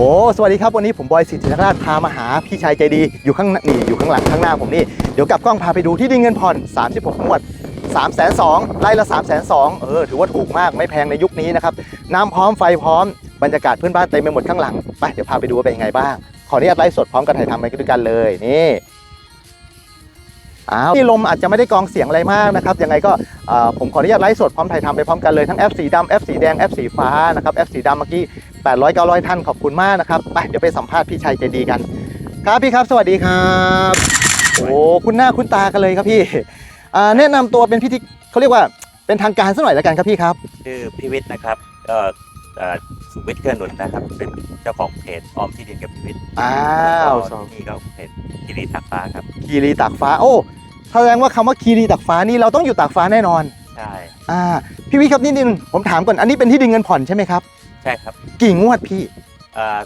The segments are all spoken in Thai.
อ้สวัสดีครับวันนี้ผมบอยสิทธิราชพามาหาพี่ชายใจดีอยู่ข้างหน้านี่อยู่ข้างหลังข้างหน้าผมนี่เดี๋ยวกลับกล้องพาไปดูที่ดินเงินผ่อน 36งวด3 2 0 0 0ไร่ละ 3 2 0 0 0เออถือว่าถูกมากไม่แพงในยุคนี้นะครับน้ำพร้อมไฟพร้อมบรรยากาศเพื่อนบ้านเต็มไปหมดข้างหลังไปเดี๋ยวพาไปดูว่าเป็นยังไงบ้างขออนุญาตไลฟ์สดพร้อมกันถ่ายทำไปด้วยกันเลยนี่ อ้าวนี่ลมอาจจะไม่ได้กองเสียงอะไรมากนะครับยังไงก็เอ่อผมขออนุญาตไลฟ์สดพร้อมถ่ายทำไปพร้อมกันเลยทั้งแอปสีดำแอปสีแดงแอปสีฟ้านะครับแอปสีดำเมื่อกี้800 900 ท่านขอบคุณมากนะครับไปเดี๋ยวไปสัมภาษณ์พี่ชัยใจดีกัน ครับพี่ครับ สวัสดีครับโอ้คุณหน้าคุณตากันเลยครับพี่อ่าแนะนำตัวเป็นพิธีเขาเรียกว่าเป็นทางการสักหน่อยแล้วกันครับพี่ครับชื่อพิวิทย์นะครับก็เอ่อสุวิทย์เกื้อหนุนนะครับ เป็นเจ้าของเพจออมที่ดินกับพิวิทย์อ้าวแล้วก็ที่นี่ก็เพจกิริตักฟ้าครับคีรีตากฟ้าโอ้ แสดงว่าคำว่าคีรีตากฟ้านี่เราต้องอยู่ตากฟ้าแน่นอนใช่อ่าพี่วิครับนิดนึงผมถามก่อนอันนี้เป็นที่ดินเงินผ่อนใช่ไหมครับ ใช่ครับกี่งวดพี่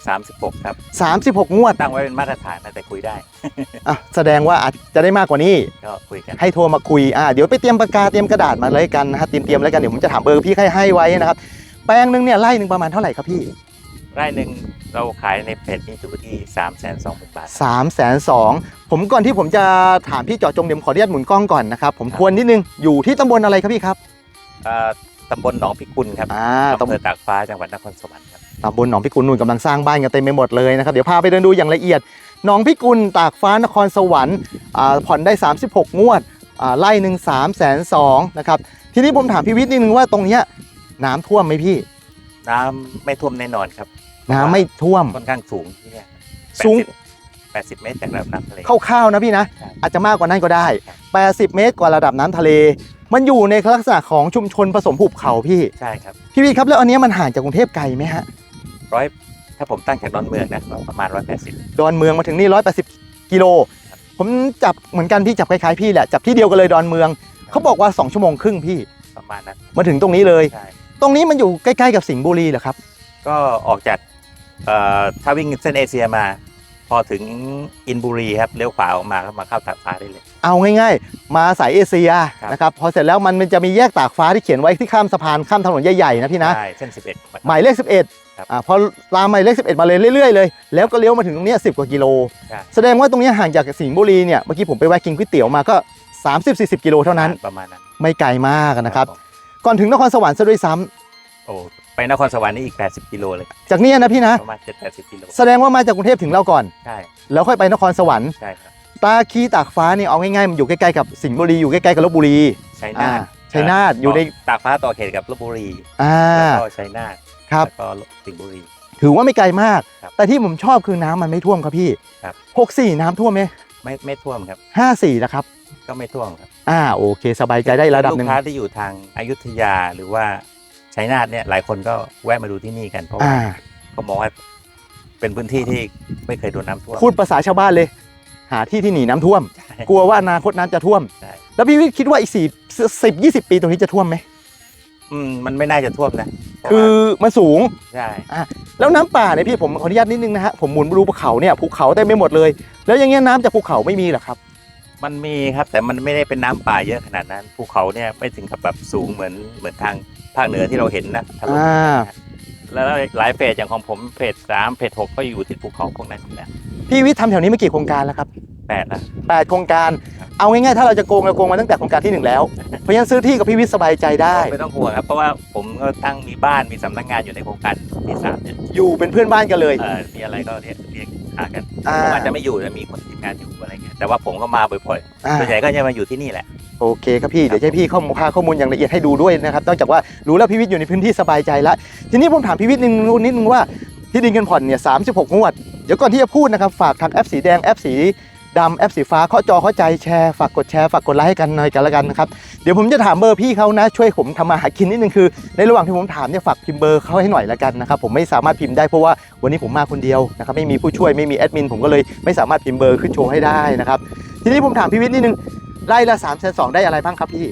สามสิบหกครับ36งวดตั้งไว้เป็นมาตรฐานนะแต่คุยได้อะแสดงว่าอาจจะได้มากกว่านี้ก็คุยกันให้โทรมาคุยอ่าเดี๋ยวไปเตรียมปากกาเตรียมกระดาษมาเลยกันนะฮะเตรียมเตรียมแล้วกันเดี๋ยวผมจะถามเบอร์พี่ให้ให้ไว้นะครับแปลงหนึ่งเนี่ยไร่หนึ่งประมาณเท่าไหร่ครับพี่ ไร่หนึ่งเราขายในเพจนี้อยู่ที่สามแสนสองหมื่นบาท3ามแสนสองผมก่อนที่ผมจะถามพี่เจาะจงเดี๋ยวผมขออนุญาตหมุนกล้องก่อนนะครับผมทวนนิดนึงอยู่ที่ตำบลอะไรครับพี่ครับเอ่อตำบลหนองพิกุลครับอ่าอำตำเภอตากฟ้าจังหวัดนครสวรรค์ครับ ตำบลหนองพิกุลนู่นกำลังสร้างบ้านกันเต็มไปหมดเลยนะครับ เดี๋ยวพาไปเดินดูอย่างละเอียดหนองพิกุลตากฟ้านครสวรรค์อ่าผ่อนได้ 36 งวดอ่าไร่หนึ่งสามแสนสองนะครับ ทีนี้ผมถามพี่วิทย์นิดนึงว่าตรงเนี้ยน้ำท่วมไหมพี่ น้ำไม่ท่วมแน่นอนครับ น้ำไม่ท่วมค่อนข้างสูงที่เนี่ยสูงแปดสิบเมตรจากระดับน้ำทะเล คร่าวๆนะพี่นะใช่อาจจะมากกว่านั้นก็ได้ 80 เมตรกว่าระดับน้ำทะเล มันอยู่ในลักษณะของชุมชนผสมหุบเขาพี่ ใช่ครับพี่วิทย์ครับแล้วอันเนี้ยมันห่างจากกรุงเทพไกลไหมฮะ ร้อยถ้าผมตั้งจากดอนเมืองนะประมาณร้อยแปดสิบดอนเมืองมาถึงนี่ 180 กิโลครับผมจับเหมือนกันพี่จับคล้ายๆพี่แหละ จับที่เดียวกันเลยดอนเมือง เขาบอกว่า 2 ชั่วโมงครึ่งพี่ ประมาณนั้นมาถึงตรงนี้เลย ใช่ตรงนี้มันอยู่ใกล้ๆกับสิงห์บุรีเหรอครับ ก็ออกจากเอ่อ ถ้าวิ่งเส้นเอเชียมา พอถึงอินบุรีครับเลี้ยวขวาออกมาก็มาเข้าตากฟ้าได้เลย เอาง่ายๆ มาสายเอเชียครับ นะครับพอเสร็จแล้วมันมันจะมีแยกตากฟ้าที่เขียนไว้ที่ข้ามสะพานข้ามถนนใหญ่ๆนะพี่นะ ใช่เส้นสิบเอ็ดหมายเลข 11ครับอ่าพอตามหมายเลข 11 มาเลยเรื่อยๆเลย แล้วก็เลี้ยวมาถึงตรงเนี้ย10 กว่ากิโล ใช่ แสดงว่าตรงเนี้ยห่างจากสิงห์บุรีเนี่ยเมื่อกี้ผมไปแวะกินก๋วยเตี๋ยวมาก็ 30-40 กิโลเท่านั้น ประมาณนั้นไม่ไกลมากนะครับผมก่อนถึงนครสวรรค์ซะด้วยซ้ำโอ้ ไปนครสวรรค์นี่อีก 80 กิโลเลยจากเนี้ยนะพี่นะ ประมาณ7 80กิโลแสดงว่ามาจากกรุงเทพถึงเราก่อน ใช่แล้วค่อยไปนครสวรรค์ ใช่ครับตาคีตากฟ้านี่เอาง่ายๆมันอยู่ใกล้ๆกับสิงห์บุรีอยู่ใกล้ๆกับลบบุรีชัยนาทอ่าชัยนาทอยู่ในตากฟ้าต่อเขตกับลบบุรีอ่า แล้วก็ชัยนาทครับ แล้วก็สิงห์บุรี ถือว่าไม่ไกลมาก ครับแต่ที่ผมชอบคือน้ำมันไม่ท่วมครับพี่ครับ64น้ำท่วมไหมไม่ไม่ท่วมครับ54นะครับก็ไม่ท่วมครับอ่าโอเค สบายใจได้ระดับหนึ่งลูกค้าที่อยู่ทางอยุธยาหรือว่า ชัยนาทเนี่ยหลายคนก็แวะมาดูที่นี่กันเพราะว่าอ่าเขามองว่าเป็นพื้นที่ที่ไม่เคยโดนน้ำท่วม พูดภาษาชาวบ้านเลย หาที่ที่หนีน้ำท่วมใช่กลัวว่าอนาคตน้ำจะท่วม ใช่ แล้วพี่วิทย์คิดว่าอีกสี่สิบยี่สิบปีตรงนี้จะท่วมไหมอืมมันไม่น่าจะท่วมนะเพราะคือว่ามันสูงใช่แล้วน้ำป่าเนี่ยพี่ผมขออนุญาตนิดนึงนะฮะผมหมุนดูภูเขาเนี่ยภูเขาเต็มไปหมดเลย แล้วอย่างเงี้ยน้ำจากภูเขาไม่มีเหรอครับ มันมีครับ แต่มันไม่ได้เป็นน้ำป่าเยอะขนาดนั้นภูเขาเนี่ยไม่ถึงกับแบบสูงเหมือนเหมือนทาง ภาคเหนือที่เราเห็นนะถล่มอ่า แล้วหลายเฟสอย่างของผมเฟสสามเฟสหกก็อยู่ที่ภูเขาพวกนั้นอยู่แล้วพี่วิทย์ทำแถวนี้มากี่โครงการแล้วครับแปดนะแปดโครงการ ครับ เอาง่ายๆ ถ้าเราจะโกงเราโกงมาตั้งแต่โครงการที่หนึ่งแล้ว เพราะฉะนั้นซื้อที่กับพี่วิทย์สบายใจได้ ไม่ต้องห่วงครับ เพราะว่าผมก็ตั้งมีบ้านมีสำนักงานอยู่ในโครงการที่สามเนี่ยอยู่เป็นเพื่อนบ้านกันเลย เอ่อมีอะไรก็เรียกเรียก หากันอ่า ผมอาจจะไม่อยู่แต่มีคนทีมงานอยู่อะไรเงี้ยแต่ว่าผมก็มาบ่อยอ่าๆส่วนใหญ่ก็จะมาอยู่ที่นี่แหละ โอเคครับพี่ เดี๋ยวจะให้พี่ข้อมูลพาข้อมูลอย่างละเอียดให้ดูด้วยนะครับนอกจากว่ารู้แล้วพี่วิทย์อยู่ในพื้นที่สบายใจแล้วทีนี้ผมถามพี่วิทย์นิดนึงนิดนึงว่าที่ดินเงินผ่อนเนี่ย36งวด เดี๋ยวก่อนที่จะพูดนะครับ ฝากทางแอปสีแดงแอปสี ดำแอปสีฟ้าเข้าจอเข้าใจแชร์ฝากกดแชร์ฝากกดไลค์ให้กันหน่อยกันละกันนะครับเดี๋ยวผมจะถามเบอร์พี่เขานะ ช่วยผมทำมาหากินนิดนึงคือ ในระหว่างที่ผมถามเนี่ยฝากพิมพ์เบอร์เขาให้หน่อยละกันนะครับผมไม่สามารถพิมพ์ได้เพราะว่าวันนี้ผมมาคนเดียวนะครับไม่มีผู้ช่วยไม่มีแอดมินผมก็เลยไม่สามารถพิมพ์เบอร์ขึ้นโชว์ให้ได้นะครับทีนี้ผมถามพี่วิทย์นิดนึงไร่ละ3ามแสนสองได้อะไรบ้างครับพี่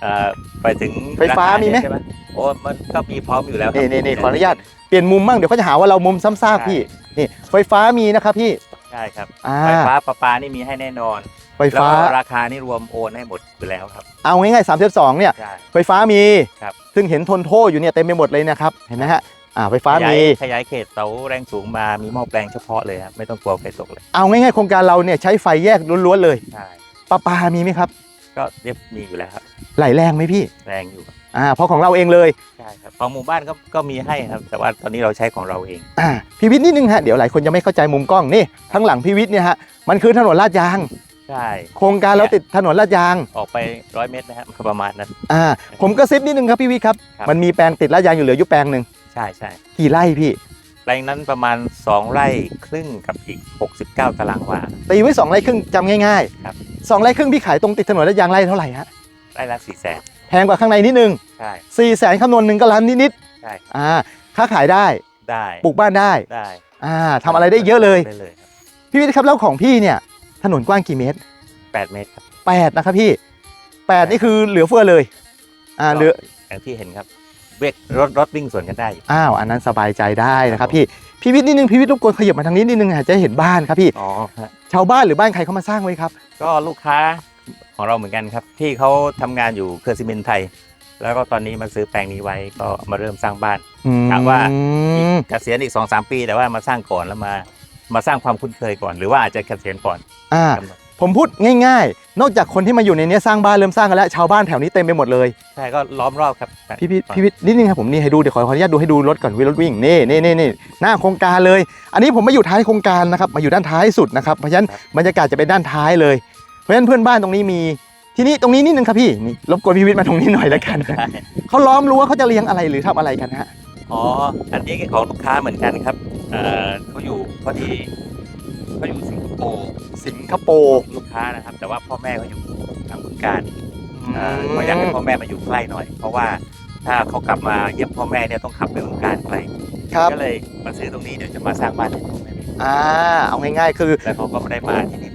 เอ่อไปถึงไฟฟ้ามีไหมใช่โอ้มันก็มีพร้อมอยู่แล้วครับ นี่นี่นี่ขออนุญาตเปลี่ยนมุมบ้างเดี๋ยวเขาจะหาว่าเรามุมซ้ำซากพี่นี่ไฟฟ้ามีนะครับพี่ ใช่ครับอ่า ไฟฟ้าประปานี่มีให้แน่นอนไฟแล้วฟ้าก็ราคานี่รวมโอนให้หมดอยู่แล้วครับเอาง่ายๆสามสิบสองเนี่ย ใช่ ไฟฟ้ามี ครับ ซึ่งเห็นทนโทษอยู่เนี่ยเต็มไปหมดเลยนะครับ เห็นไหมฮะ อ่า ไฟฟ้าขยายมีขยายเขตเสาแรงสูงมามีหม้อแปลงเฉพาะเลยครับไม่ต้องกลัวไฟตกเลยเอาง่ายๆโครงการเราเนี่ยใช้ไฟแยกล้วนๆเลย ใช่ประปามีไหมครับ ก็เรียบมีอยู่แล้วครับไหลแรงไหมพี่ แรงอยู่ครับ อ่าเพราะของเราเองเลยใช่ครับของหมู่บ้านก็ก็มีให้ครับ แต่ว่าตอนนี้เราใช้ของเราเองอ่าพี่วิทย์นิดนึงฮะเดี๋ยวหลายคนยังไม่เข้าใจมุมกล้องนี่ข้างหลังพี่วิทย์เนี่ยฮะมันคือถนนลาดยาง ใช่ โครงการเราติดถนนลาดยางออกไปร้อยเมตรนะครับประมาณนั้น อ่าผมกระซิบนิดนึงครับพี่วิทย์ครับครับ มันมีแปลงติดลาดยางอยู่เหลืออยู่แปลงหนึ่งใช่ใช่กี่ไร่พี่ แปลงนั้นประมาณ 2 ไร่ครึ่งกับอีก 69 ตารางวา ตีไว้สองไร่ครึ่งจำง่ายครับ ๆสองไร่ครึ่งพี่ขายตรงติดถนนลาดยางไร่เท่าไหร่ฮะไร่ละ4แสน แพงกว่าข้างในนิดนึงใช่สี่แสนคำนวณหนึ่งก็ล้านนิดใช่ๆอ่าค้าขายได้ได้ปลูกบ้านได้ได้อ่าทำอะไรได้เยอะเลย ได้เลยครับพี่วิทย์ครับแล้วของพี่เนี่ยถนนกว้างกี่เมตร8เมตรครับแปดนะครับพี่แปดนี่คือเหลือเฟือเลยอ่าเหลือ อย่างที่เห็นครับเวกรถรถวิ่งสวนกันได้อยู่อ้าวอันนั้นสบายใจได้นะครับครับพี่พี่วิทย์นิดนึงพี่วิทย์รบกวนขยับมาทางนี้นิดนึงอะจะเห็นบ้านครับพี่ อ๋อฮะชาวบ้านหรือบ้านใครเขามาสร้างไว้ครับก็ลูกค้า ของเราเหมือนกันครับ ที่เขาทำงานอยู่เครือซีเมนต์ไทย แล้วก็ตอนนี้มาซื้อแปลงนี้ไว้ก็มาเริ่มสร้างบ้านถามว่าอืมเกษียณอีก2อสปี แต่ว่ามาสร้างก่อนแล้วมามาสร้างความคุ้นเคยก่อน หรือว่าอาจจะเกษียณก่อนอ่ากำหนดผมพูดง่ายๆ นอกจากคนที่มาอยู่ในเนี้ยสร้างบ้านเริ่มสร้างกันแล้วชาวบ้านแถวนี้เต็มไปหมดเลยใช่ก็ล้อมรอบครับพี่พี่พี่วิทย์นิดนึงครับผมนี่ให้ดูเดี๋ยวขอขออนุญาตดูให้ดูรถก่อนวิรถวิ่งนี่นี่นี่นี่หน้าโครงการเลย อันนี้ผมมาอยู่ท้ายโครงการนะครับมาอยู่ด้านท้ายสุดนะครับเพราะฉะนั้นบรรยากาศจะเป็นด้านท้ายเลย เพราะฉะนั้นเพื่อนบ้านตรงนี้มี ทีนี้ตรงนี้นิดนึงครับพี่นี่รบกวนพี่วิทย์มาตรงนี้หน่อยแล้วกันใช่เขาล้อมรั้วเขาจะเลี้ยงอะไรหรือทำอะไรกันฮะอ๋อ อันนี้ของลูกค้าเหมือนกันครับเอ่อเขาอยู่พอดีเขาอยู่สิงคโปร์สิงคโปร์ลูกค้านะครับ แต่ว่าพ่อแม่เขาอยู่ทางบึงการเอ่อเขาอยากให้พ่อแม่มาอยู่ใกล้หน่อย เพราะว่าถ้าเขากลับมาเยี่ยมพ่อแม่เนี่ยต้องขับไปบึงการไกลครับก็เลยมาซื้อตรงนี้เดี๋ยวจะมาสร้างบ้านให้พ่อแม่อ่าเอาง่ายๆคือ แล้วเขาก็ไม่ได้มาที่นี่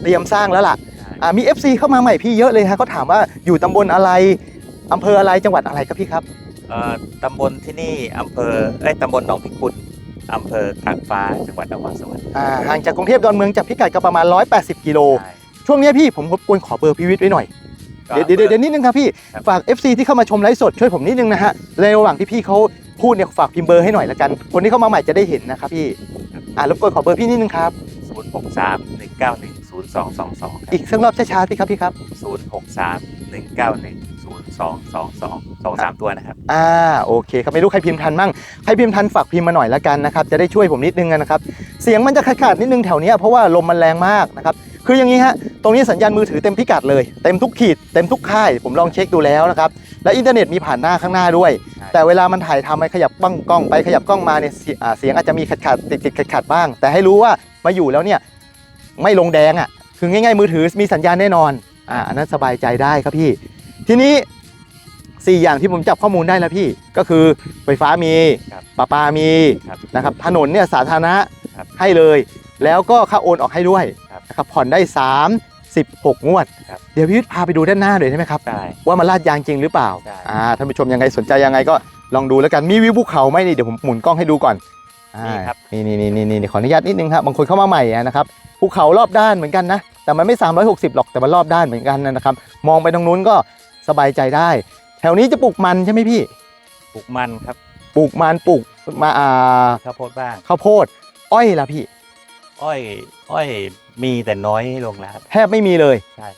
เป็นคนเตรียมสร้างแล้วล่ะอ่ามี FC เข้ามาใหม่พี่เยอะเลยฮะเขาถามว่าอยู่ตำบลอะไรอำเภออะไรจังหวัดอะไรครับพี่ครับ เอ่อตำบลที่นี่อำเภอเอ้ยตำบลหนองพิกุลอำเภอตากฟ้าจังหวัดนครสวรรค์อ่าห่างจากกรุงเทพดอนเมืองจากพิกัดก็ประมาณ 180 กิโล ใช่ช่วงเนี้ยพี่ผมรบกวนขอเบอร์พี่วิทย์ไว้หน่อย ก็ เดี๋ยวเดี๋ยวเดี๋ยวนิดนึงครับพี่ ครับฝฝาก FC ที่เข้ามาชมไลฟ์สดช่วยผมนิดนึงนะฮะ ในระหว่างที่พี่เขาพูดเนี่ยฝากพิมพ์เบอร์ให้หน่อยละกัน คนที่เข้ามาใหม่จะได้เห็นนะครับพี่ อ่ารบกวนขอเบอร์พี่นิดนึงครับศูนย์หกสามหนึ่งเก้าหนึ่งศูนย์สองสองสองอีกสักรอบช้าๆสิครับพี่ครับศูนย์หกสามหนึ่งเก้าหนึ่งศูนย์สองสองสองสองสามตัวนะครับ อ่าโอเคครับไม่รู้ใครพิมพ์ทันมั่งใครพิมพ์ทันฝากพิมพ์มาหน่อยละกันนะครับจะได้ช่วยผมนิดนึงนะครับเสียงมันจะขาดๆนิดนึงแถวเนี้ยเพราะว่าลมมันแรงมากนะครับคืออย่างนี้ฮะตรงนี้สัญญาณมือถือเต็มพิกัดเลยเต็มทุกขีดเต็มทุกค่ายผมลองเช็คดูแล้วนะครับและอินเทอร์เน็ตมีผ่านหน้าข้างหน้าด้วยใช่ แต่เวลามันถ่ายทำมันขยับกล้องกล้องไปขยับกล้องมาเนี่ยเสียอ่าเสียงอาจจะมีขัดขัดติดติดขัดขัดๆบ้าง แต่ให้รู้ว่ามาอยู่แล้วเนี่ยไม่ลงแดงอะ คือง่ายๆมือถือมีสัญญาณแน่นอนอ่าอันนั้นสบายใจได้ครับพี่ ทีนี้ 4 อย่างที่ผมจับข้อมูลได้แล้วพี่ก็คือไฟฟ้ามีครับประปามีครับนะครับถนนเนี่ยสาธารณะครับให้เลย แล้วก็ค่าโอนออกให้ด้วยครับนะครับผ่อนได้36งวด ครับเดี๋ยวพี่วิทย์พาไปดูด้านหน้าหน่อยได้ไหมครับ ได้ว่ามันลาดยางจริงหรือเปล่าได้ อ่าท่านผู้ชมยังไงสนใจยังไงก็ลองดูแล้วกันมีวิวภูเขาไหมนี่เดี๋ยวผมหมุนกล้องให้ดูก่อนอ่ามีครับ นี่นี่นี่นี่นี่ขออนุญาตนิดนึงครับบางคนเข้ามาใหม่อะนะครับ ภูเขารอบด้านเหมือนกันนะ แต่มันไม่ 360 หรอกแต่มันรอบด้านเหมือนกันนะครับ มองไปตรงนู้นก็สบายใจได้ แถวนี้จะปลูกมันใช่ไหมพี่ ปลูกมันครับ ปลูกมันปลูกมาอ่าข้าวโพดบ้างข้าวโพด อ้อยล่ะพี่ อ้อย อ้อย มีแต่น้อยลงแล้วครับแทบไม่มีเลยใช่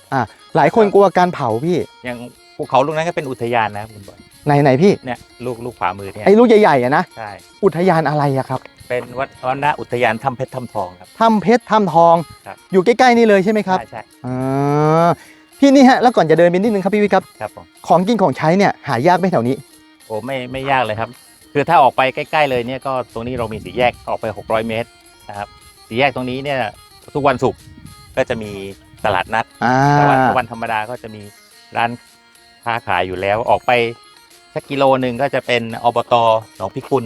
หลายคนกลัวการเผาพี่อย่างภูเขาลูกนั้นก็เป็นอุทยานนะครับคุณบอยไหนไหนพี่เนี่ยลูกลูกขวามือเนี่ยไอ้ลูกใหญ่ๆอะนะใช่อุทยานอะไรอะครับ เป็นวัดวัดนอุทยานถ้ำเพชรถ้ำทองครับ ถ้ำเพชรถ้ำทอง ครับ อยู่ใกล้ๆนี่เลยใช่ไหมครับใช่ใช่อ่าพี่นี่ฮะแล้วก่อนจะเดินไปนิดนึงครับพี่วิทย์ครับ ครับผมของกินของใช้เนี่ยหายากไหมแถวนี้ โอ้ไม่ไม่ยากเลยครับ คือถ้าออกไปใกล้ ๆ เลยเนี่ยก็ตรงนี้เรามีสีแยกออกไป 600 เมตรนะครับสีแยกตรงนี้เนี่ยทุกวันศุกร์ก็จะมีตลาดนัดอ่าแต่ว่าวันธรรมดาก็จะมีร้านค้าขายอยู่แล้วออกไปสักกิโลหนึ่งก็จะเป็นอบตหนองพิกุล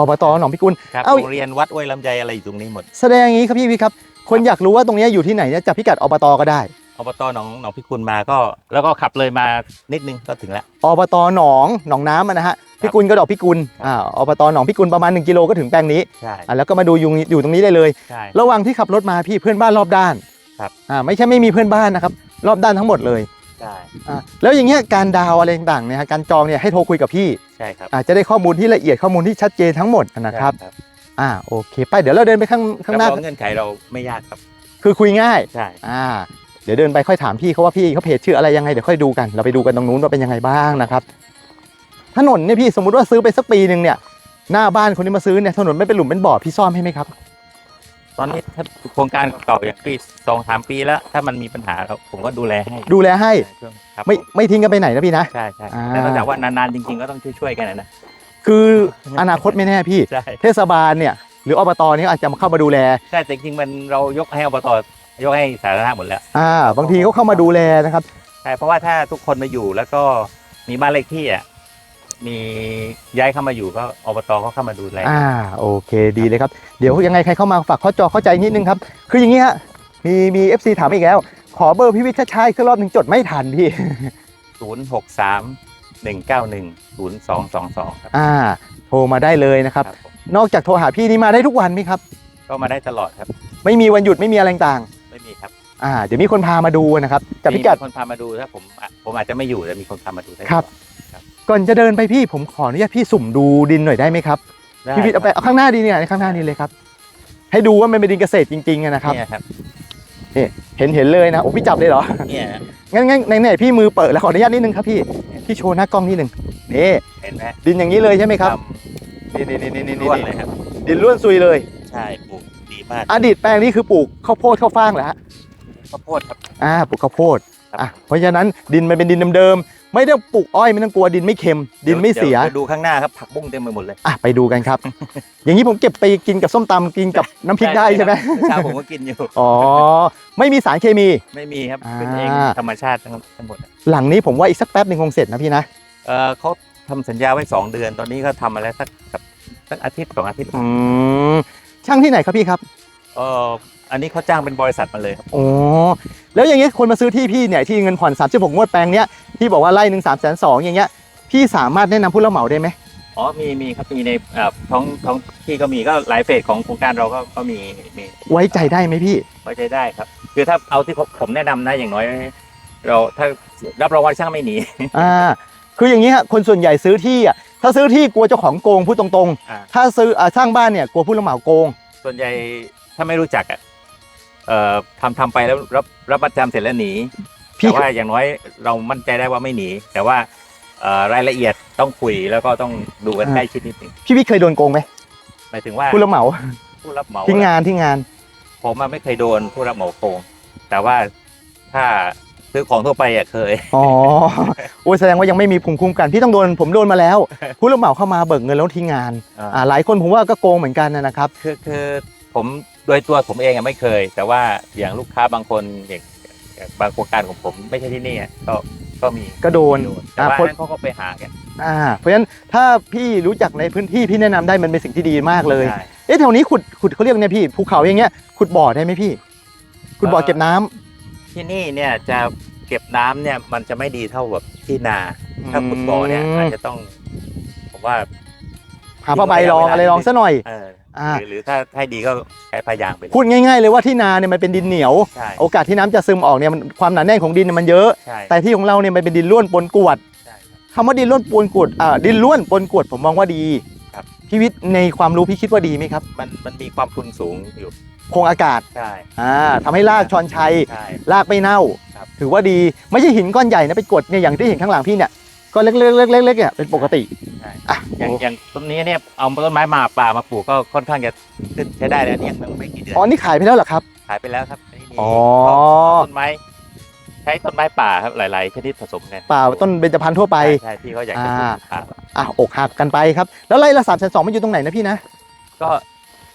อบตหนองพิกุลครับเอ้าโรงเรียนวัดอ้วยลำไยอะไรอยู่ตรงนี้หมด แสดงอย่างนี้ครับพี่วิทย์ครับ คนอยากรู้ว่าตรงเนี้ยอยู่ที่ไหนเนี่ยจับพิกัดอบตก็ได้อบตหนองหนองพิกุลมาก็ แล้วก็ขับเลยมานิดนึงก็ถึงแล้ว อบตหนองหนองน้ำอะนะฮะพิกุลก็ดอกพิกุลครับอ่าอบตหนองพิกุลประมาณ1กิโลก็ถึงแปลงนี้ใช่อ่าแล้วก็มาดูอยู่อยู่ตรงนี้ได้เลย ใช่ ระหว่างที่ขับรถมาพี่เพื่อนบ้านรอบด้านครับ อ่าไม่ใช่ไม่มีเพื่อนบ้านนะครับ รอบด้านทั้งหมดเลย ใช่อ่าแล้วอย่างเงี้ยการดาวอะไรต่างๆเนี่ยฮะการจองเนี่ยให้โทรคุยกับพี่ใช่ครับอาจจะได้ข้อมูลที่ละเอียดข้อมูลที่ชัดเจนทั้งหมดนะครับใช่อ่าโอเค ไปเดี๋ยวเราเดินไปข้างข้างหน้ารับรองเงื่อนไขเราไม่ยากครับ คือคุยง่ายใช่อ่าเดี๋ยวเดินไปค่อยถามพี่เขาว่าพี่เขาเพจชื่ออะไรยังไงเดี๋ยวค่อยดูกันเราไปดูกันตรงนู้นว่าเป็นยังไงบ้างนะครับ ถนนเนี่ยพี่สมมุติว่าซื้อไปสักปีหนึ่งเนี่ยหน้าบ้านคนที่มาซื้อเนี่ยถนนไม่เป็นหลุมเป็นบ่อพี่ซ่อมให้ไหมครับ ตอนนี้ถ้าโครงการเก่าอย่างปีสองสามปีแล้ว ถ้ามันมีปัญหาเราผมก็ดูแลให้ดูแลให้ช่วงครับไม่ไม่ทิ้งกันไปไหนนะพี่นะ ใช่ใช่อ่า แต่นอกจากว่านานๆจริง ๆ ก็ต้องช่วยๆกันนะคืออนาคตไม่แน่พี่ ใช่เทศบาลเนี่ยหรืออบตเนี่ยอาจจะมาเข้ามาดูแลใช่แต่จริงๆมันเรายกให้อบตยกให้สาธารณะหมดแล้ว อ่าบางทีเขาเข้ามาดูแลนะครับ ใช่เพราะว่าถ้าทุกคนมาอยู่แล้วก็มีบ้านเลขที่อะ มีย้ายเข้ามาอยู่ก็อบตเขาเข้ามาดูแลอ่าโอเคดีเลยครับ เดี๋ยวยังไงใครเข้ามาฝากข้อจอเข้าใจนิดนึงครับ คืออย่างนี้ฮะมีมีเอฟซีถามอีกแล้ว ขอเบอร์พี่วิทย์ชัยๆคือรอบหนึ่งจดไม่ทันพี่ ศูนย์หกสามหนึ่งเก้าหนึ่งศูนย์สองสองสองครับอ่า โทรมาได้เลยนะครับ ครับผมนอกจากโทรหาพี่นี่มาได้ทุกวันไหมครับ ก็มาได้ตลอดครับ ไม่มีวันหยุดไม่มีอะไรต่างไม่มีครับๆอ่าเดี๋ยวมีคนพามาดูนะครับกับพิกัด มีคนพามาดูถ้าผมอะผมอาจจะไม่อยู่แต่มีคนพามาดูได้ครับ ก่อนจะเดินไปพี่ผมขออนุญาตพี่สุ่มดูดินหน่อยได้ไหมครับได้พี่วิทย์เอาไปเอาข้างหน้าดินเนี่ยข้างหน้านี่เลยครับ ให้ดูว่ามันเป็นดินเกษตรจริงๆอะนะครับเนี่ยครับเห็นเห็นเลยนะโอ้พี่จับเลยเหรอเนี่ยงั้นงั้นไหนๆพี่มือเปิดแล้วขออนุญาตนิดนึงครับพี่พี่โชว์หน้ากล้องนิดนึงนี่เห็นไหมดินอย่างนี้เลยใช่ไหมครับทนี่นี่นี่นี่ำนี่ล้วนเลยครับดินล้วนซุยเลย ใช่ปลูกดีมากอดีตแปลงนี้คือปลูกข้าวโพดข้าวฟ่างเหรอฮะข้าวโพดครับอ่าปลูกข้าวโพดครับอะเพราะฉะนั้นดินมันเป็นดินเดิมๆ ไม่ต้องปลูกอ้อยไม่ต้องกลัวดินไม่เค็ม ดินไม่เสียดี๋วดูข้างหน้าครับผักบุ้งเต็มไปหมดเลยอะไปดูกันครับ อย่างนี้ผมเก็บไปกินกับส้มตำกินกับน้ำพริกได้ใช่ไหมเช้าผมก็กินอยู่อ๋อไม่มีสารเคมี ไม่มีครับอ่าเป็นเองธรรมชาติทั้งทั้งหมดอะหลังนี้ผมว่าอีกสักแป๊บหนึ่งคงเสร็จนะพี่นะเออเขาทำสัญญาไว้สองเดือน ตอนนี้ก็ทำมาแล้วสักสักสักอาทิตย์สองอาทิตย์อืมช่างที่ไหนครับพี่ครับเออ อันนี้เขาจ้างเป็นบริษัทมาเลยครับ โอ้แล้วอย่างเงี้ยคนมาซื้อที่พี่เนี่ยที่เงินผ่อน36งวดแปลงเนี้ยที่บอกว่าไร่หนึ่งสามแสนสองอย่างเงี้ยพี่สามารถแนะนำผู้รับเหมาได้ไหมอ๋อมีมีครับมีในเอ่อท้องท้องที่ก็มีก็หลายเฟสของโครงการเราก็ก็มีมีไว้ใจได้ไหมพี่ ไว้ใจได้ครับ คือถ้าเอาที่ผมผมแนะนำนะอย่างน้อย เราถ้ารับรองว่าช่างไม่หนี อ่าคืออย่างนี้ฮะคนส่วนใหญ่ซื้อที่อะถ้าซื้อที่กลัวเจ้าของโกงพูดตรงอ่า ๆ ถ้าซื้ออ่าสร้างบ้านเนี่ยกลัวผู้รับเหมาโกง ส่วนใหญ่ถ้าไม่รู้จักอะ เอ่อทำทำไปแล้วรับรับประจำเสร็จแล้วหนีพี่ แต่ว่าอย่างน้อยเรามั่นใจได้ว่าไม่หนี แต่ว่าเอ่อรายละเอียดต้องคุยแล้วก็ต้องดูกันใกล้ชิดนิดนึงพี่วิทย์เคยโดนโกงไหมหมายถึงว่าผู้รับเหมาผู้รับเหมาที่งานที่งาน ผมอะไม่เคยโดนผู้รับเหมาโกงแต่ว่าถ้าซื้อของทั่วไปอะเคย อ๋อ โอ้ยแสดงว่ายังไม่มีภูมิคุ้มกันพี่ต้องโดนผมโดนมาแล้ว ผู้รับเหมาเข้ามาเบิกเงินแล้วทิ้งงานอ่าหลายคนผมว่าก็โกงเหมือนกันนะครับ คือคือผม โดยตัวผมเองอะไม่เคย แต่ว่าอย่างลูกค้าบางคนอย่างอย่างบางโครงการของผมไม่ใช่ที่นี่อะก็ก็มีก็โดนแต่ว่าอ่าคนนั้นเขาก็ไปหากันอ่าเพราะฉะนั้นถ้าพี่รู้จักในพื้นที่พี่แนะนำได้มันเป็นสิ่งที่ดีมากเลยใช่เอ๊ะแถวนี้ขุดขุดเขาเรียกไงพี่ภูเขาอย่างเงี้ยขุดบ่อได้ไหมพี่ขุดบ่อเก็บน้ำที่นี่เนี่ยจะเก็บน้ำเนี่ยมันจะไม่ดีเท่าแบบที่นา ถ้าขุดบ่อเนี่ยอาจจะต้องผมว่าหาผ้าใบรองอะไรรองซะหน่อยเอออ่า หรือหรือถ้าให้ดีก็ใช้พายางไปเลย พูดง่ายๆเลยว่าที่นาเนี่ยมันเป็นดินเหนียว ใช่ โอกาสที่น้ำจะซึมออกเนี่ยมันความหนาแน่นของดินเนี่ยมันเยอะ ใช่แต่ที่ของเราเนี่ยมันเป็นดินร่วนปนกรวดใช่ครับ คำว่าดินร่วนปนกรวดอ่าดินร่วนปนกรวดผมมองว่าดีครับ พี่วิทย์ในความรู้พี่คิดว่าดีไหมครับมันมันมีความทุนสูงอยู่โครงอากาศใช่อ่าทำให้รากชอนชัยใช่ รากไม่เน่า ครับ ถือว่าดีไม่ใช่หินก้อนใหญ่นะไปกดเนี่ยอย่างที่เห็นข้างหลังพี่เนี่ย ก้อนเล็กๆเล็กๆเล็กๆเนี่ยเป็นปกติใช่อะอย่างอย่างต้นนี้เนี่ยเอาต้นไม้มาป่ามาปลูกก็ค่อนข้างจะขึ้นใช้ได้แล้วเนี่ยมันไม่กี่เดือนอ๋อนี่ขายไปแล้วเหรอครับ ขายไปแล้วครับนี่มีอ๋อต้นไม้ใช้ต้นไม้ป่าครับหลาย ๆ ชนิดผสมกันเปล่าต้นเบญจพรรณทั่วไปใช่ใช่ที่เขาอยากจะปลูกป่าอะอกหักกันไปครับ แล้วไร่ละสามแสนสองมันอยู่ตรงไหนนะพี่นะ ก็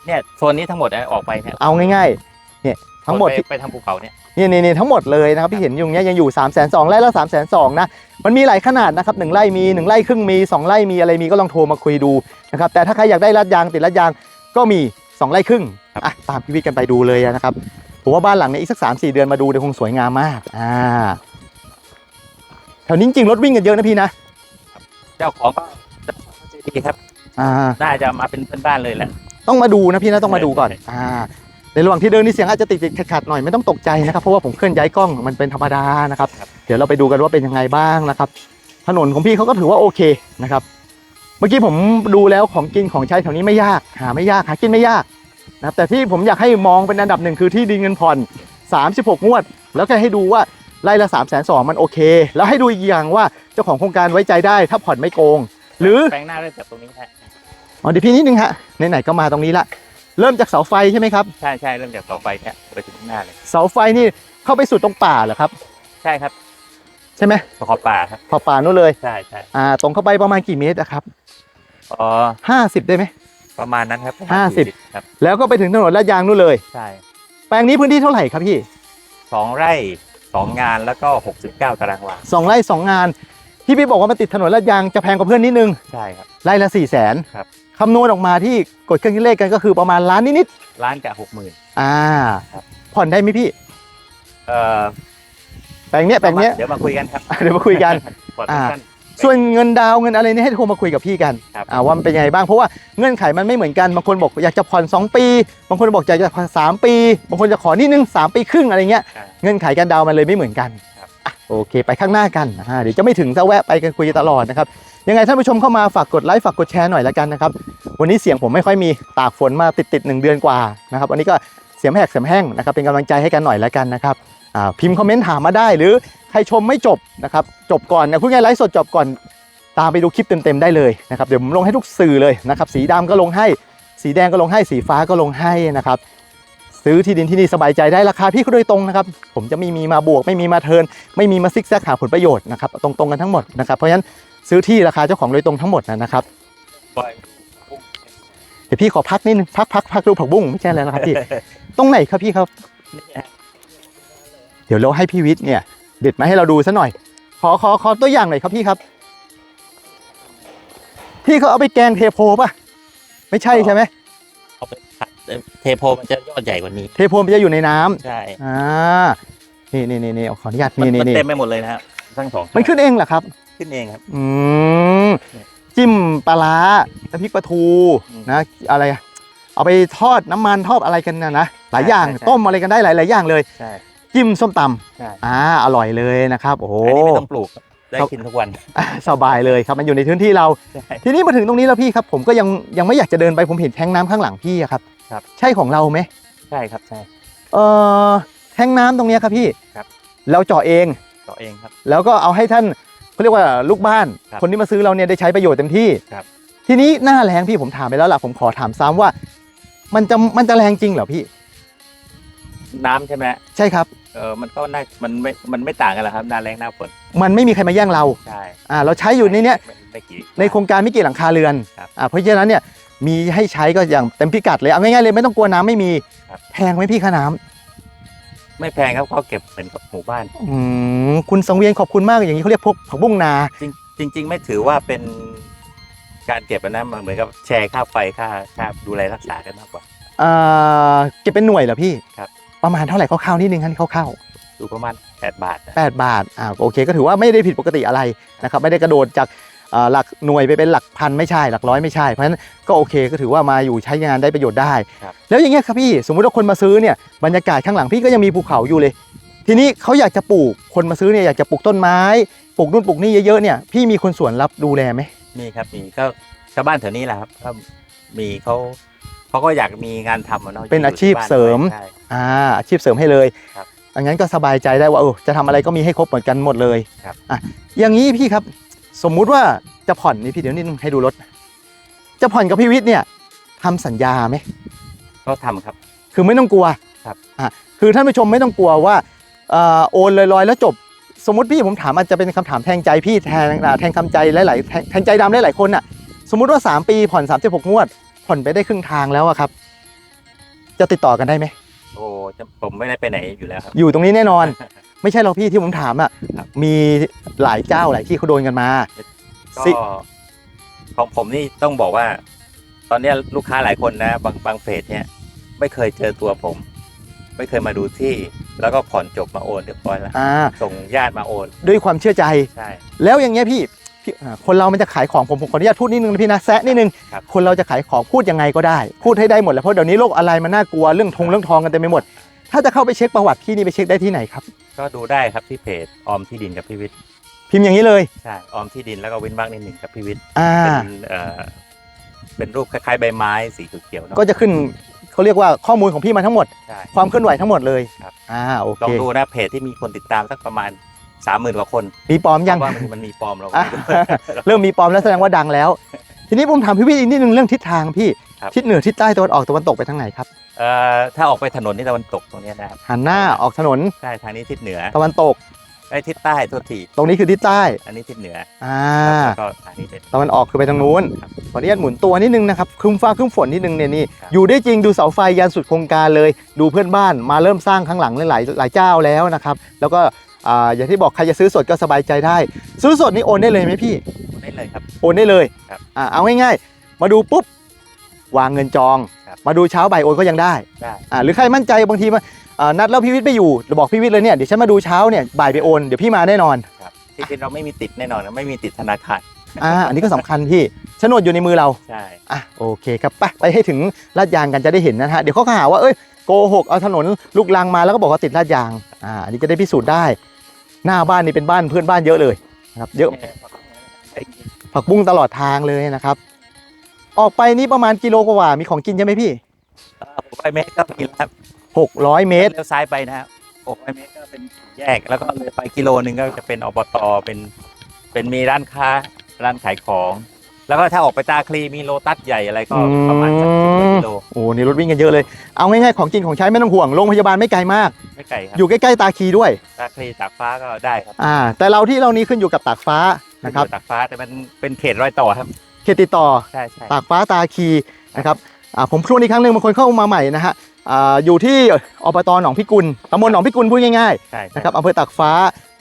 เนี่ยโซนนี้ทั้งหมดเนี่ยออกไปเนี่ยเอาง่าย ๆ เนี่ย ทั้งหมดไปที่ ไปทางภูเขาเนี่ย นี่นี่นี่ทั้งหมดเลยนะครับที่เห็นอยู่เนี้ยยังอยู่3ามแสนสองไร่ละสามแสนสองนะมันมีหลายขนาดนะครับหนึ่งไร่มีหนึ่งไร่ครึ่งมีสองไร่มีอะไรมีก็ลองโทรมาคุยดูนะครับแต่ถ้าใครอยากได้ลาดยางติดลาดยางก็มีสองไร่ครึ่งอะตามพี่วิทย์กันไปดูเลยนะครับผมว่าบ้านหลังเนี้อีกสักสามสี่เดือนมาดูเดี๋ยวคงสวยงามมากอ่าแถวนี้จริงๆรถวิ่งกันเยอะนะพี่นะเจ้าของก็เจ้าของก็ใจดีครับ อ่า น่าจะมาเป็นเพื่อนบ้านเลยแหละ ต้องมาดูนะพี่นะต้องมาดูก่อนใช่อ่า ในระหว่างที่เดินนี่เสียงอาจจะติดติดขัดๆหน่อยไม่ต้องตกใจนะครับเพราะว่าผมเคลื่อนย้ายกล้องมันเป็นธรรมดานะครับครับ เดี๋ยวเราไปดูกันว่าเป็นยังไงบ้างนะครับ ถนนของพี่เขาก็ถือว่าโอเคนะครับ เมื่อกี้ผมดูแล้วของกินของใช้แถวนี้ไม่ยาก หาไม่ยากหากินไม่ยากนะครับแต่ที่ผมอยากให้มองเป็นอันดับหนึ่งคือที่ดินเงินผ่อน 36 งวด แล้วก็ให้ดูว่าไร่ละ3ามแสนสองมันโอเค แล้วให้ดูอีกอย่างว่าเจ้าของโครงการไว้ใจได้ ถ้าผ่อนไม่โกง หรือแปลงหน้าเริ่มจากตรงนี้ฮะอ๋อเดี๋ยวพี่นิดนึงฮะไหนๆก็มาตรงนี้ละ เริ่มจากเสาไฟใช่ไหมครับใช่ใช่เริ่มจากเสาไฟเนี่ยไปถึงข้างหน้าเลยเสาไฟนี่เข้าไปสุดตรงป่าเหรอครับ ใช่ครับใช่ไหมขอบป่าครับขอบป่านู้นเลยใช่ใช่อ่าตรงเข้าไปประมาณกี่เมตรอะครับอ๋อห้าสิบได้ไหมประมาณนั้นครับห้าสิบครับแล้วก็ไปถึงถนนลาดยางนู่นเลยใช่แปลงนี้พื้นที่เท่าไหร่ครับพี่สองไร่สองงานแล้วก็หกสิบเก้าตารางวาสองไร่สองงานที่พี่บอกว่ามันติดถนนลาดยางจะแพงกว่าเพื่อนนิดนึงใช่ครับไร่ละสี่แสนครับ คำนวณออกมาที่กดเครื่องคิดเลขกันก็คือประมาณล้านนิดล้านกับหกหมื่น ๆอ่า ครับ ผ่อนได้ไหมพี่ เอ่อแปลงเนี้ยแปลงเนี้ย เดี๋ยวมาคุยกันครับ เดี๋ยวมาคุยกัน ก่อนอ่า สั้น ส่วนเงินดาวน์เงินอะไรนี่ให้โทรมาคุยกับพี่กันครับ อ่าว่ามันเป็นยังไงบ้างเพราะว่าเงื่อนไขมันไม่เหมือนกันบางคนบอกอยากจะผ่อน2 ปี บางคนบอกอยากจะผ่อน3ปี บางคนจะขอนิดนึง3ปีครึ่งอะไรเงี้ยอ่า เงื่อนไขการดาวน์มันเลยไม่เหมือนกันครับอะ โอเค ไปข้างหน้ากันเดี๋ยวจะไม่ถึงจะแวะไปกันคุยตลอดนะครับยังไงท่านผู้ชมเข้ามาฝากกดไลค์ฝากกดแชร์หน่อยละกันนะครับวันนี้เสียงผมไม่ค่อยมีตากฝนมาติดติดหนึ่งเดือนกว่านะครับวันนี้ก็เสียงแหกเสียงแห้งนะครับเป็นกำลังใจให้กันหน่อยละกันนะครับพิมพ์คอมเมนต์ถามมาได้ หรือใครชมไม่จบนะครับจบก่อนนะพูดง่ายไลฟ์สดจบก่อนตามไปดูคลิปเต็มๆได้เลยนะครับเดี๋ยวผมลงให้ทุกสื่อเลยนะครับสีดำก็ลงให้สีแดงก็ลงให้สีฟ้าก็ลงให้นะครับ ซื้อที่ดินที่นี่สบายใจได้ราคาพี่เขาโดยตรงนะครับผมจะไม่มีมาบวก ไม่มีมาเทิร์นไม่มีมาซิกแซกหาผลประโยชน์นะครับตรงๆกันทั้งหมดนะครับเพราะฉะนั้นซื้อที่ราคาเจ้าของโดยตรงทั้งหมดนะครับปล่อยเดี๋ยวพี่ขอพักนิดนึงพักพักพักดูผักบุ้งไม่ใช่แล้วนะครับพี่ตรงไหนครับพี่ครับ เดี๋ยวเราให้พี่วิทย์เนี่ย เด็ดมาให้เราดูซะหน่อย ขอขอขอตัวอย่างหน่อยครับพี่ครับ พี่เขาเอาไปแกงเทโพป่ะ ไม่ใช่ใช่ไหมเอาไปผัด เทโพมันจะยอดใหญ่กว่านี้ เทโพมันจะอยู่ในน้ำใช่อ่านี่นี่นี่นี่ขออนุญาตมันนี่นี่มันนี่เต็มไปหมดเลยนะครับทั้งสองมันขึ้นเองเหรอครับ ขึ้นเองครับ อืมจิ้มปลาร้าน้ำพริกปลาทูอืมนะอะไรอะเอาไปทอดน้ำมันทอดอะไรกันนะนะหลายอย่างใช่ใช่ ต้มอะไรกันได้หลายหลายอย่างเลย ใช่จิ้มส้มตำใช่อ่าอร่อยเลยนะครับโอ้โห อันนี้ไม่ต้องปลูกได้ครับกินทุกวันอะสบายเลยครับมันอยู่ในพื้นที่เรา ใช่ทีนี้มาถึงตรงนี้แล้วพี่ครับ ผมก็ยังยังไม่อยากจะเดินไปผมเห็นแทงน้ำข้างหลังพี่อะครับ ครับ ใช่ของเราไหมใช่ครับใช่ เออแทงน้ำตรงเนี้ยครับพี่ครับ เราเจาะเอง ต่อเองครับ แล้วก็เอาให้ท่านเขาเรียกว่าลูกบ้าน ครับคนที่มาซื้อเราเนี่ยได้ใช้ประโยชน์เต็มที่ครับ ทีนี้หน้าแรงพี่ผมถามไปแล้วล่ะผมขอถามซ้ำว่า มันจะมันจะแรงจริงเหรอพี่ น้ำใช่ไหมใช่ครับ เออมันก็น่ามันไม่มันไม่ต่างกันหรอกครับหน้าแรงหน้าฝนมันไม่มีใครมาแย่งเราใช่อ่าเราใช้อยู่ในเนี้ย ไม่ไม่กี่ ในโครงการไม่กี่หลังคาเรือนครับ อ่าเพราะฉะนั้นเนี่ย มีให้ใช้ก็อย่างเต็มพิกัดเลยเอาง่ายๆเลยไม่ต้องกลัวน้ำไม่มีครับ แพงไหมพี่ค่าน้ำ ไม่แพงครับเขาเก็บเหมือนกับหมู่บ้าน อืมคุณสังเวียนขอบคุณมากอย่างนี้เขาเรียกพวกผักบุ้งนาจริงจริง ๆ ไม่ถือว่าเป็นการเก็บอันนั้นมันเหมือนกับแชร์ค่าไฟค่าค่าดูแลรักษากันมากกว่า เอ่อเก็บเป็นหน่วยเหรอพี่ครับ ประมาณเท่าไหร่คร่าวๆนิดนึงครับคร่าวอยู่ประมาณ8บาทนะๆแปดบาทอ่าโอเค ก็ถือว่าไม่ได้ผิดปกติอะไรนะครับไม่ได้กระโดดจากเอ่อ หลักหน่วยไปเป็นหลักพันไม่ใช่หลักร้อยไม่ใช่เพราะฉะนั้นก็โอเคก็ถือว่ามาอยู่ใช้งานได้ประโยชน์ได้แล้วอย่างเงี้ยครับพี่สมมุติว่าคนมาซื้อเนี่ยบรรยากาศข้างหลังพี่ก็ยังมีภูเขาอยู่เลย ทีนี้เขาอยากจะปลูกคนมาซื้อเนี่ยอยากจะปลูกต้นไม้ปลูกนู่นปลูกนี่เยอะๆเนี่ยพี่มีคนสวนรับดูแลไหมมีครับมีก็ชาวบ้านแถวนี้แหละครับก็มีเขาเขาก็อยากมีงานทำอะเนาะเป็นอาชีพเสริม ใช่ อ่าอาชีพเสริมให้เลยครับอังั้นก็สบายใจได้ว่าเออจะทำอะไรก็มีให้ครบเหมือนกันหมดเลยครับ อะอย่างนี้พี่ครับ สมมุติว่าจะผ่อนนี่พี่เดี๋ยวนิดนึงให้ดูรถ จะผ่อนกับพี่วิทย์เนี่ยทำสัญญาไหม ก็ทำครับ คือไม่ต้องกลัวครับ อะคือท่านผู้ชมไม่ต้องกลัวว่าเอ่อโอนลอยๆ แล้วจบ สมมติพี่ผมถามอาจจะเป็นคำถามแทงใจพี่แทงอ่าแทงคำใจหลายๆแทงแทงใจดำหลายๆคนอะ สมมุติว่า 3 ปีผ่อน36งวด ผ่อนไปได้ครึ่งทางแล้วอะครับ จะติดต่อกันได้ไหม โอ้จะผมไม่ได้ไปไหนอยู่แล้วครับ อยู่ตรงนี้แน่นอน ไม่ใช่เราพี่ที่ผมถามอะครับมีหลายเจ้าหลายที่เขาโดนกันมาก็สิของผมนี่ต้องบอกว่า ตอนเนี้ยลูกค้าหลายคนนะ บางบางเฟสเนี่ยไม่เคยเจอตัวผม ไม่เคยมาดูที่ แล้วก็ผ่อนจบมาโอนเรียบร้อยแล้วอ่าส่งญาติมาโอน ด้วยความเชื่อใจใช่แล้วอย่างเงี้ยพี่พี่อ่าคนเรามันจะขายของผมผมขออนุญาตพูดนิดนึงนะพี่นะแซะนิดนึงครับคนเราจะขายของพูดยังไงก็ได้ พูดให้ได้หมดแหล้วเพราะเดี๋ยวนี้โลกออนไลน์มันน่ากลัวเรื่องทงเรื่องทองกันเต็มไปหมด ถ้าจะเข้าไปเช็คประวัติพี่นี่ไปเช็คได้ที่ไหนครับ ก็ดูได้ครับที่เพจออมที่ดินกับพี่วิทย์พิมพ์อย่างนี้เลย ใช่ออมที่ดินแล้วก็เว้นว่างนิดหนึ่งกับพี่วิทย์อ่า เป็นเอ่อเป็นรูปคล้ายๆใบไม้สีเขียวๆเนอะก็จะขึ้นเขาเรียกว่าข้อมูลของพี่มาทั้งหมด ใช่ ความเคลื่อนไหวทั้งหมดเลยครับ อ่าโอลเคองดูนะเพจที่มีคนติดตามสักประมาณสามหมื่นกว่าคนมีปลอมยัง เพราะว่ามันมันมีปลอมเราก็อะไม่รู้ เริ่มมีปลอมแล้วแสดงว่าดังแล้ว ทีนี้ผมถามพี่วิทย์อีกนิดนึงเรื่องทิศทางพี่ครับ ทิศเหนือทิศใต้ตะวันออกตะวันตกไปทางไหนครับเอ่อถ้าออกไปถนนที่ตะวันตกตรงเนี้ยนะครับหันหน้าออกถนนใช่ทางนี้ทิศเหนือตะวันตก ไอ้ยทิศใต้โทษทีตรงนี้คือทิศใต้อันนี้ทิศเหนืออ่าแล้วก็ทางนี้เป็น ตะวันออกคือไปทางนู้นครับขออนุญาตหมุนตัวนิดนึงนะครับครึ้มฟ้าครึ้มฝนนิดนึงเนี่ยนี่ครับ อยู่ได้จริงดูเสาไฟยันสุดโครงการเลย ดูเพื่อนบ้านมาเริ่มสร้างข้างหลังหลายหลายเจ้าแล้วนะครับแล้วก็อ่าอย่างที่บอกใครจะซื้อสดก็สบายใจได้ ซื้อสดนี่โอนได้เลยไหมพี่ ได้เลยครับ โอนได้เลยครับ อ่าเอาง่ายๆ มาดูปุ๊บ วางเงินจอง ครับมาดูเช้าบ่ายโอนก็ยังได้ได้ อ่าหรือใครมั่นใจบางทีมาอ่านัดแล้วพี่วิทย์ไปอยู่เราบอกพี่วิทย์เลยเนี่ยเดี๋ยวฉันมาดูเช้าเนี่ยบ่ายไปโอนเดี๋ยวพี่มาแน่นอนครับที่จริงเราไม่มีติดแน่นอนนะไม่มีติดธนาคารอ่าอันนี้ก็สำคัญพี่โฉนดอยู่ในมือเรา ใช่ อะโอเคครับไปไปให้ถึงลาดยางกันจะได้เห็นนะฮะเดี๋ยวเขาก็หาว่าเอ้ยโกหกเอาถนนลูกลังมาแล้วก็บอกว่าติดลาดยางอ่าอันนี้จะได้พิสูจน์ได้ หน้าบ้านนี่เป็นบ้านเพื่อนบ้านเยอะเลยนะครับเยอะผักบุ้งตลอดทางเลยนะครับ ออกไปนี่ประมาณกิโลกว่าๆมีของกินใช่ไหมพี่ หกร้อยเมตรก็มีแล้วครับ600 เมตร เลี้ยวซ้ายไปนะครับหกร้อยเมตรก็เป็นแยกแล้วก็เลยไปกิโลหนึ่งก็จะเป็นอบตเป็นเป็นมีร้านค้าร้านขายของ แล้วก็ถ้าออกไปตาคลีมีโลตัสใหญ่อะไรก็ประมาณสักสิบกว่ากิโลโอ้นี่รถวิ่งกันเยอะเลย เอาง่ายๆของกินของใช้ไม่ต้องห่วงโรงพยาบาลไม่ไกลมาก ไม่ไกลครับอยู่ใกล้ๆตาคีด้วย ตาคลีตากฟ้าก็ได้ครับอ่า แต่เราที่เรานี้ขึ้นอยู่กับตากฟ้านะครับ อยู่ตากฟ้าแต่มันเป็นเขตรอยต่อครับ เขตติดต่อใช่ใช่ตากฟ้าตาคีนะครับอ่าผมทวนอีกครั้งหนึ่งบางคนเข้ามาใหม่นะฮะอ่าอยู่ที่อบตหนองพิกุลตำบลหนองพิกุลพูดง่ายๆใช่นะครับอำเภอตากฟ้า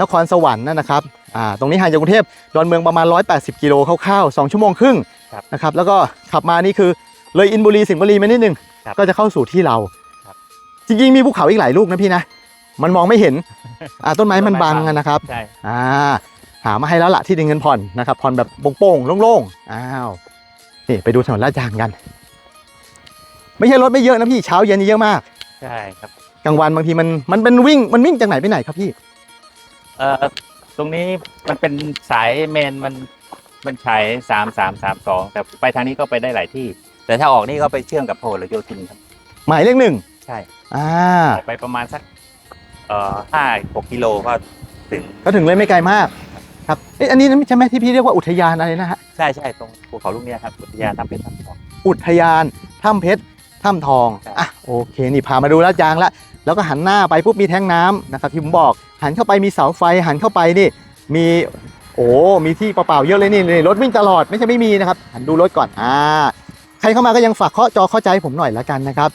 นครสวรรค์นะครับอ่าตรงนี้ห่างจากกรุงเทพดอนเมืองประมาณ 180 กิโลคร่าวๆ2ชั่วโมงครึ่งนะครับแล้วก็ขับมานี่คือเลยอินบุรีสิงห์บุรีมานิดนึงก็จะเข้าสู่ที่เราจริงๆมีภูเขาอีกหลายลูกนะพี่นะ มันมองไม่เห็นอ่าต้นไม้มันบังอะนะครับใช่ อ่า หามาให้แล้วละที่ดินเงินผ่อนนะครับผ่อนแบบโป่งๆโล่งๆอ้าวนี่ไปดูถนนลาดยางกัน ไม่ใช่รถไม่เยอะนะพี่เช้าเย็นนี่เยอะมากใช่ครับกลางวันบางทีมันมันเป็นวิ่งมันวิ่งจากไหนไปไหนครับพี่ เอ่อตรงนี้มันเป็นสายเมนมันมันใช้สามสามสามสองแต่ไปทางนี้ก็ไปได้หลายที่ แต่ถ้าออกนี่ก็ไปเชื่อมกับพหลโยธินครับ หมายเลขหนึ่งใช่อ่าออกไปประมาณสักเอ่อห้าหกกิโลก็ถึงก็ถึงเลยไม่ไกลมาก ครับเอ๊ะอันนี้ใช่ไหมที่พี่เรียกว่าอุทยานอะไรนะฮะใช่ใช่ตรงภูเขาลูกเนี้ยครับอุทยานทำเป็นทำของอุทยานถ้ำเพชรถ้ำทองครับอะโอเคนี่พามาดูลาดยางละแล้วก็หันหน้าไปปุ๊บมีแท้งน้ำนะครับที่ผมบอกหันเข้าไปมีเสาไฟหันเข้าไปนี่ มีโอ้มีที่เปล่าๆเยอะเลยนี่นี่รถวิ่งตลอดไม่ใช่ไม่มีนะครับหันดูรถก่อนอ่าใครเข้ามาก็ยังฝากเคาะจอเข้าใจผมหน่อยละกันนะครับ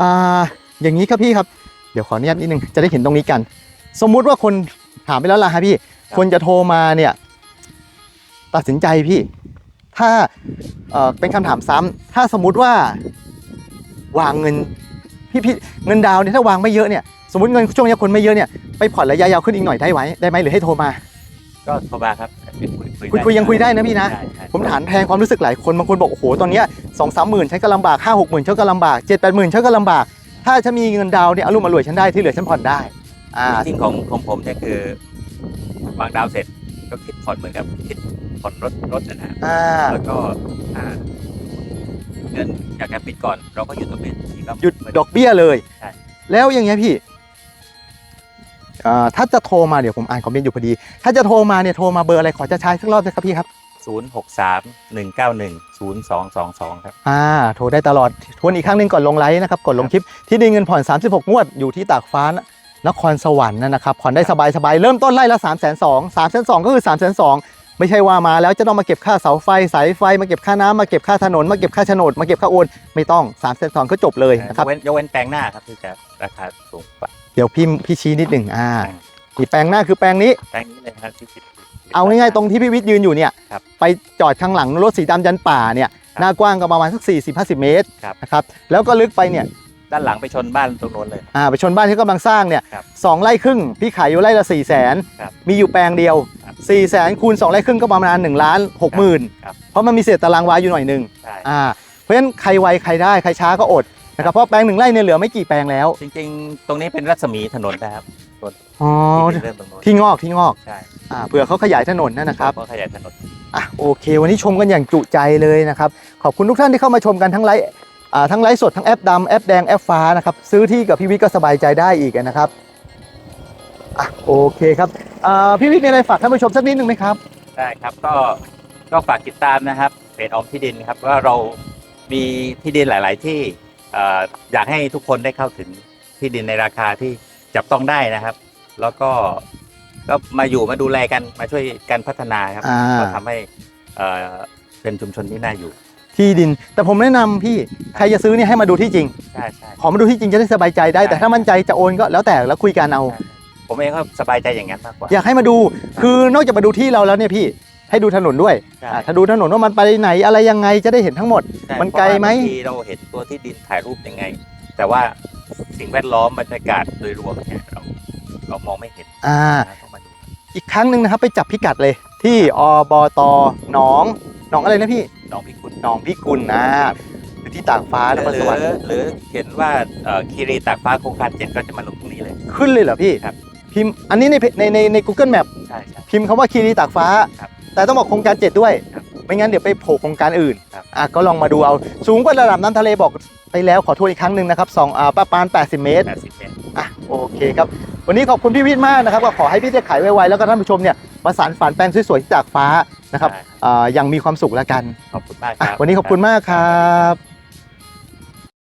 อ่าอย่างนี้ครับพี่ครับเดี๋ยวขออนุญาตนิดนึงจะได้เห็นตรงนี้กัน สมมุติว่าคนถามไปแล้วล่ะฮะพี่ คนจะโทรมาเนี่ย ตัดสินใจพี่ ถ้าเอ่อเป็นคำถามซ้ำถ้าสมมุติว่าวางเงินพี่พี่เงินดาวน์เนี่ยถ้าวางไม่เยอะเนี่ยสมมติเงินช่วงนี้คนไม่เยอะเนี่ยไปผ่อนระยะยาวขึ้นอีกหน่อยได้ไหมได้ไหมหรือให้โทรมา ก็โทรมาครับคุยคุยยังคุยได้นะพี่นะใช่ใช่ผมถามแทนความรู้สึกหลายคนบางคนบอกโอ้โหตอนเนี้สองสามหมื่นฉันก็ลำบากห้าหกหมื่นฉันก็ลำบากเจ็ดแปดหมื่นฉันก็ลำบาก ถ้าฉันมีเงินดาวน์เนี่ยอารมณ์อร่วยฉันได้ที่เหลือฉันผ่อนได้อ่าจริงๆของของผมเนี่ยคือ วางดาวเสร็จก็คิดผ่อนเหมือนกับคิดผ่อนรถรถนะฮะอ่าแล้วก็ถ้าเงินอยากจะปิดก่อน เราก็หยุดตรงนี้ทีก็หยุดดอกเบี้ยเลย ใช่ แล้วอย่างเงี้ยพี่อ่าถ้าจะโทรมาเดี๋ยวผมอ่านคอมเมนต์อยู่พอดี ถ้าจะโทรมาเนี่ยโทรมาเบอร์อะไรขอจะใช้สักรอบนะครับพี่ครับ ศูนย์หกสามหนึ่งเก้าหนึ่งศูนย์สองสองสองครับ อ่าโทรได้ตลอดทวนอีกครั้งหนึ่งก่อนลงไลฟ์นะครับก่อนลงคลิปที่ดินเงินผ่อน 36 งวดอยู่ที่ตากฟ้าน ครสวรรค์นะครับผ่อนได้สบายๆ เริ่มต้นไล่ละ 3 2 0 0 0 0 3 2 0 0ก็คือ 3 2 0 0 0 ไม่ใช่ว่ามาแล้วจะต้องมาเก็บค่าเสาไฟสายไฟ มาเก็บค่าน้ำมาเก็บค่าถนน มาเก็บค่าโฉนดมาเก็บค่าโอน ไม่ต้อง 3 2 0 0 0ก็จบเลยนะครับยกเว้นยกเว้นแปลงหน้าครับที่จะราคาสูงกว่าเดี๋ยวพี่พี่ชี้นิดหนึ่งอ่าอีกแปลงหน้าคือแปลงนี้ แปลงนี้เลยครับที่สิบ เอาง่ายๆตรงที่พี่วิทย์ยืนอยู่เนี่ยครับไปจอดข้างหลังรถสีดำยันป่าเนี่ยหน้ากว้างก็ประมาณสัก 40-50 เมตรครับ นะครับแล้วก็ลึกไปเนี่ย ด้านหลังไปชนบ้านตรงโน้นเลย อ่าไปชนบ้านที่กำลังสร้างเนี่ยครับสองไร่ครึ่ง พี่ขายอยู่ไร่ละ4ี่แสนครับมีอยู่แปลงเดียวครับ4ี่แสนคูณ2ไร่ครึ่งก็ประมาณ1ล้าน6หมื่นครับ เพราะมันมีเศษตารางวาอยู่หน่อยหนึงใช่อ่าเพราะฉะนั้นใครไวใครได้ใครช้าก็อดนะครับเพราะแปลงหนึ่งไร่เนี่ยเหลือไม่กี่แปลงแล้วจริงๆ ตรงนี้เป็นรัศมีถนนนะครับอ๋อที่เป็นเรื่องตรงโน้นที่งอกที่งอกใช่อ่าเผื่อเขาขยายถนนนั่นนะครับก็ขยายถนน อะโอเค วันนี้ชมกันอย่างจุใจเลยนะครับ ขอบคุณทุกท่านที่เข้ามาชมกันทั้งไลฟ์อ่า ทั้งไลฟ์สดทั้งแอปดำแอปแดงแอปฟ้านะครับซื้อที่กับพี่วิทย์ก็สบายใจได้อีกนะครับอะโอเคครับอ่าพี่วิทย์มีอะไรฝากท่านผู้ชมสักนิดนึงไหมครับ ได้ครับก็ก็ฝากติดตามนะครับเพจออมที่ดินครับว่าเรามีที่ดินหลาย ๆ ที่เอ่ออยากให้ทุกคนได้เข้าถึงที่ดินในราคาที่จับต้องได้นะครับ แล้วก็ก็มาอยู่มาดูแลกันมาช่วยกันพัฒนาครับอ่า ก็ทำให้เอ่อเป็นชุมชนที่น่าอยู่ ที่ดิน แต่ผมแนะนำพี่ใครจะซื้อเนี่ยให้มาดูที่จริง ใช่ใช่ ขอมาดูที่จริงจะได้สบายใจได้ ใช่ แต่ถ้ามั่นใจจะโอนก็แล้วแต่แล้วคุยกันเอา ผมเองก็สบายใจอย่างนั้นมากกว่า อยากให้มาดู คือนอกจากมาดูที่เราแล้วเนี่ยพี่ ให้ดูถนนด้วยใช่ อ่าถ้าดูถนนว่ามันไปไหนอะไรยังไงจะได้เห็นทั้งหมด ใช่มันไกลไหม เพราะว่าบางทีเราเห็นตัวที่ดินถ่ายรูปยังไง แต่ว่าสิ่งแวดล้อมบรรยากาศโดยรวมเนี่ยเราเรามองไม่เห็นอ่า ต้องมาดูอีกครั้งหนึ่งนะครับไปจับพิกัดเลยที่อบตหนองหนองอะไรนะพี่ น้องพิกุล หนองพิกุลนะอยู่ที่ตากฟ้าหนรือครสวรรค์หรือเห็นว่าเอ่อคีรีตากฟ้าโครงการเจ็ดก็จะมาลงตรงนี้เลย ขึ้นเลยเหรอพี่ครับพิมพ์อันนี้ในเพจในในใน Google Map ใช่ใช่พิมพ์คำว่าคีรีตากฟ้าครับแต่ต้องบอกโครงการ7ด้วยครับไม่งั้นเดี๋ยวไปโผล่โครงการอื่นครับอะก็ลองมาดูเอา สูงกว่าระดับน้ำทะเลบอกไปแล้วขอโทษอีกครั้งหนึ่งนะครับสองอ่าประมาณ 80 เมตรแปดสิบเมตรอะโอเคครับ วันนี้ขอบคุณพี่วิทย์มากนะครับก็ขอให้พี่ได้ขายไวๆแล้วก็ท่านผู้ชมเนี่ยประสานฝันแปลงสวยๆที่จากฟ้า นะครับใช่อ่าอย่างมีความสุขแล้วกัน ขอบคุณมากคอะรับ วันนี้ขอบคุณมากครับ